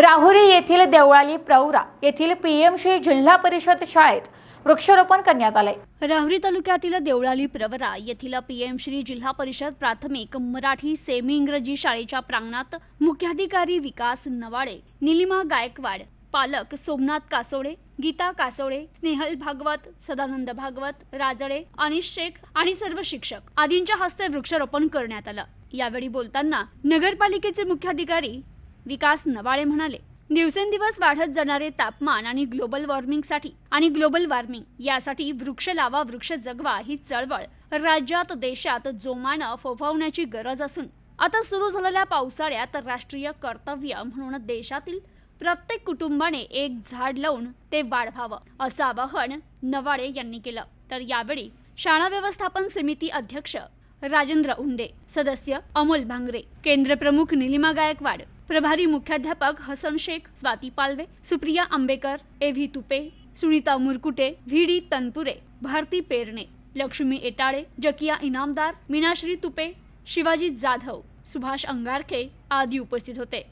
राहुरी येथील देवळाली प्रौरा येथील पीएमशी जिल्हा परिषद शाळेत वृक्षारोपण करण्यात आले राहुरी तालुक्यातील देवळाली प्रवरा येथील पीएम श्री जिल्हा परिषद प्राथमिक मराठी सेमी इंग्रजी शाळेच्या प्रांगणात मुख्याधिकारी विकास नवाळे निलिमा गायकवाड पालक सोमनाथ कासोडे गीता कासोडे स्नेहल भागवत सदानंद भागवत राजळे अनिश शेख आणि सर्व शिक्षक आदींच्या हस्ते वृक्षारोपण करण्यात आलं. यावेळी बोलताना नगरपालिकेचे मुख्याधिकारी विकास नवाळे म्हणाले दिवसेंदिवस वाढत जाणारे तापमान आणि ग्लोबल वॉर्मिंगसाठी आणि ग्लोबल वॉर्मिंग यासाठी वृक्ष लावा वृक्ष जगवा ही चळवळ राज्यात देशात जोमानं फोफावण्याची गरज असून आता सुरू झालेल्या पावसाळ्यात राष्ट्रीय कर्तव्य म्हणून देशातील प्रत्येक कुटुंबाने एक झाड लावून ते वाढवावं असं आवाहन नवाडे यांनी केलं. तर यावेळी शाळा व्यवस्थापन समिती अध्यक्ष राजेंद्र उंडे सदस्य अमोल भांगरे केंद्र प्रमुख निलिमा गायकवाड प्रभारी मुख्याध्यापक Hasan Shaikh Swati Palve Supriya Ambekar A V Tupe Sunita Murkute V D Tanpure Bharati Perane Lakshmi Etale Zakia Inamdar Meenashri Tupe Shivaji Jadhav Subhash अंगारखे आदी उपस्थित होते.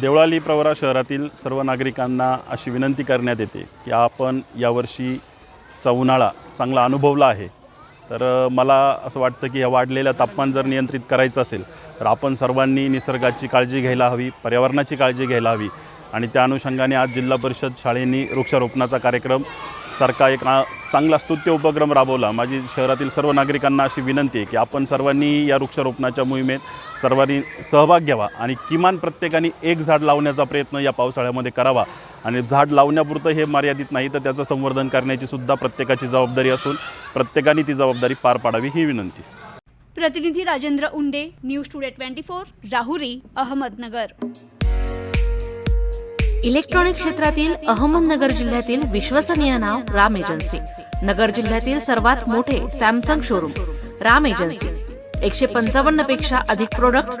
देवळाली प्रवरा शहरातील सर्व नागरिकांना अशी विनंती करण्यात येते की आपण यावर्षीचा उन्हाळा चांगला अनुभवला आहे. तर मला असं वाटतं की या वाढलेलं तापमान जर नियंत्रित करायचं असेल तर आपण सर्वांनी निसर्गाची काळजी घ्यायला हवी पर्यावरणाची काळजी घ्यायला हवी आणि त्या अनुषंगाने आज जिल्हा परिषद शाळेंनी वृक्षारोपणाचा कार्यक्रम सारखा एक चांगला स्तुत्य उपक्रम राबवला. माझी शहरातील सर्व नागरिकांना अशी विनंती आहे की आपण सर्वांनी या वृक्षारोपणाच्या मोहिमेत सर्वांनी सहभाग घ्यावा आणि किमान प्रत्येकाने एक झाड लावण्याचा प्रयत्न या पावसाळ्यामध्ये करावा आणि झाड लावण्यापुरतं हे मर्यादित नाही तर त्याचं संवर्धन करण्याची सुद्धा प्रत्येकाची जबाबदारी असून प्रत्येकाने ती जबाबदारी पार पाडावी ही विनंती. प्रतिनिधी Rajendra Unde news today twenty four Rahuri Ahmednagar. Electronic क्षेत्रातील अहमदनगर जिल्ह्यातील विश्वसनीय नाव राम एजन्सी. नगर जिल्ह्यातील सर्वात मोठे सॅमसंग शोरूम राम एजन्सी. एकशे पंचावन्नपेक्षा अधिक प्रोडक्ट